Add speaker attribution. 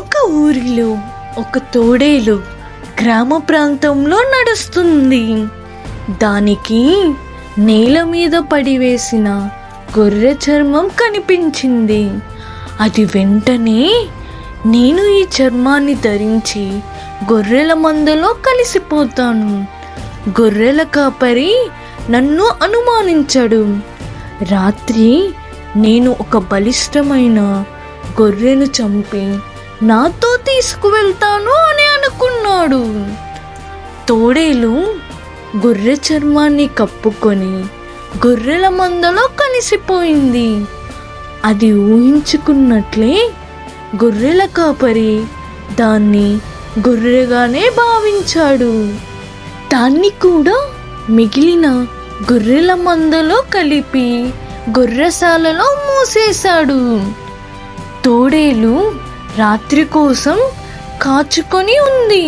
Speaker 1: ఒక ఊరిలో ఒక తోడేలు గ్రామ ప్రాంతంలో నడుస్తుంది. దానికి నేల మీద పడివేసిన గొర్రె చర్మం కనిపించింది. అది వెంటనే నేను ఈ చర్మాన్ని ధరించి గొర్రెల మందలో కలిసిపోతాను. గొర్రెల కాపరి నన్ను అనుమానించడు. రాత్రి నేను ఒక బలిష్టమైన గొర్రెను చంపి నాతో తీసుకువెళ్తాను అని అనుకున్నాడు. తోడేలు గొర్రె చర్మాన్ని కప్పుకొని గొర్రెల మందలో కలిసిపోయింది. అది ఊహించుకున్నట్లే గొర్రెల కాపరి దాన్ని గొర్రెగానే భావించాడు. దాన్ని కూడా మిగిలిన గొర్రెల మందలో కలిపి గొర్రెశాలలో మూసేశాడు. తోడేలు రాత్రి కోసం కాచుకొని ఉంది.